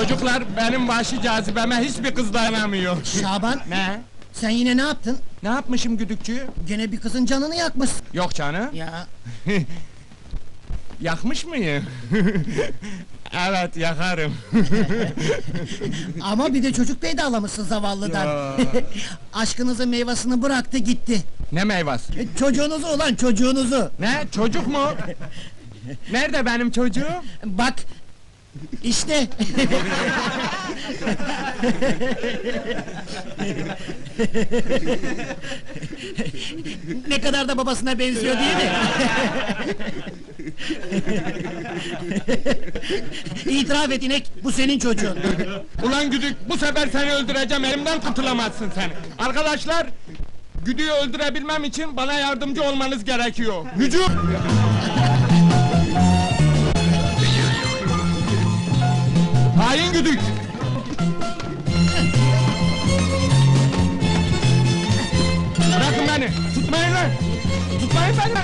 Çocuklar benim vahşi cazibeme hiçbir kız dayanamıyor. Şaban, ne? sen yine ne yaptın? Ne yapmışım güdükçü? Gene bir kızın canını yakmışsın. Yok canım. Ya, Yakmış mıyım? evet yakarım. ama bir de çocuk peydalamışsın zavallıdan. Aşkınızın meyvasını bıraktı gitti. ne meyvası? E, Çocuğunuzu ulan çocuğunuzu. Ne çocuk mu? Nerede benim çocuğum? Bak, işte. ne kadar da babasına benziyor değil mi? İtiraf et inek, bu senin çocuğun. Ulan güdük bu sefer seni öldüreceğim elimden kurtulamazsın sen. Arkadaşlar güdüğü öldürebilmem için bana yardımcı olmanız gerekiyor. Hücum! Hain güdük! Bırakın beni! Tutmayın lan! Tutmayın beni!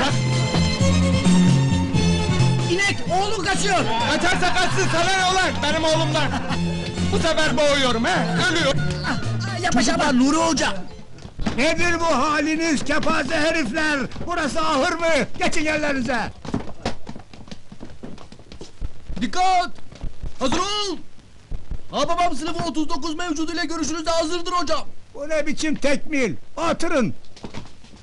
Bak, İnek, oğlun kaçıyor. kaçarsa kaçsın sana ne ulan benim oğlumdan! Bu sefer boğuyorum he, ölüyor! Ah, Yapma Şaban. Nuri Hoca! Nedir bu haliniz kepaze herifler? Burası ahır mı? Geçin yerlerinize! Dikkat! Hazır ol! Hababam sınıfı 39 mevcuduyla görüşünüzde hazırdır hocam. Bu ne biçim tekmil? Oturun!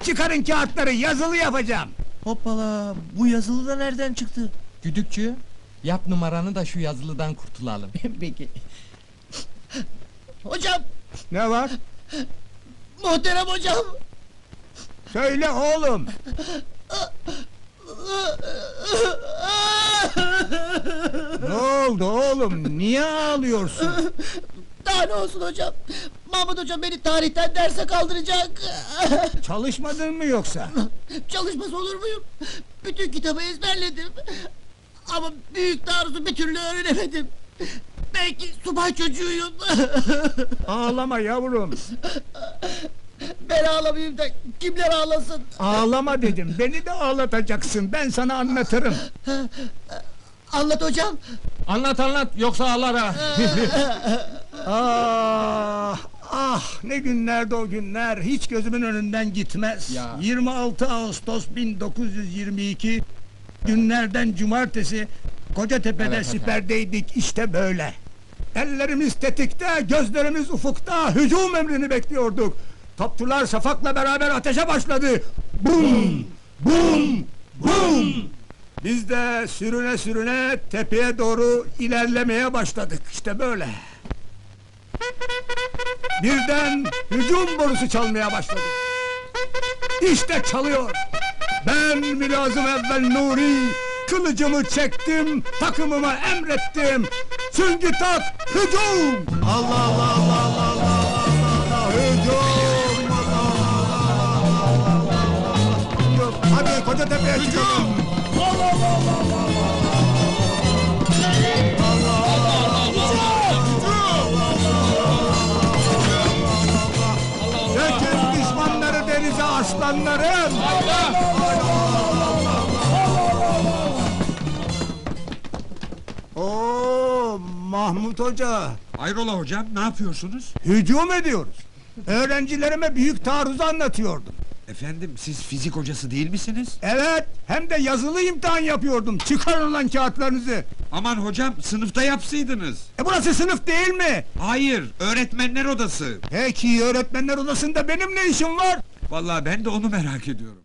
Çıkarın kağıtları, yazılı yapacağım! Hoppala, bu yazılı da nereden çıktı? Güdükçü, yap numaranı da şu yazılıdan kurtulalım. Peki. Hocam, Ne var? muhterem hocam. Söyle oğlum! ne oldu oğlum? Niye ağlıyorsun? Daha ne olsun hocam? Mahmut hocam beni tarihten derse kaldıracak. Çalışmadın mı yoksa? Çalışmaz olur muyum? Bütün kitabı ezberledim. Ama büyük taarruzu bir türlü öğrenemedim. Belki subay çocuğuyum. Ağlama yavrum! Ben ağlamayayım da kimler ağlasın? Ağlama dedim, beni de ağlatacaksın, ben sana anlatırım. Anlat hocam. Anlat anlat, yoksa ağlar ha! Ah, ah ne günlerdi o günler, hiç gözümün önünden gitmez. Ya. 26 Ağustos 1922 günlerden cumartesi Kocatepe'de Evet, siperdeydik işte böyle. Ellerimiz tetikte, gözlerimiz ufukta, hücum emrini bekliyorduk. Topçular şafakla beraber ateşe başladı. Bum! Bum! Bum! Biz de sürüne sürüne tepeye doğru ilerlemeye başladık. İşte böyle. Birden hücum borusu çalmaya başladı. İşte çalıyor. Ben Mülazım Evvel Nuri, kılıcımı çektim, takımıma emrettim. Süngü tak, hücum! Allah Allah Allah Allah Allah Allah Hadi Kocatepe'ye çıkalım. Dökün düşmanları denize aslanlarım! Oo Mahmut Hoca, Hayrola hocam, ne yapıyorsunuz? hücum ediyoruz. Öğrencilerime büyük taarruzu anlatıyordum. Efendim, siz fizik hocası değil misiniz? Evet, hem de yazılı imtihan yapıyordum. Çıkarın lan kağıtlarınızı. Aman hocam, sınıfta yapsaydınız. E burası sınıf değil mi? Hayır, öğretmenler odası. Peki öğretmenler odasında benim ne işim var? Vallahi ben de onu merak ediyorum.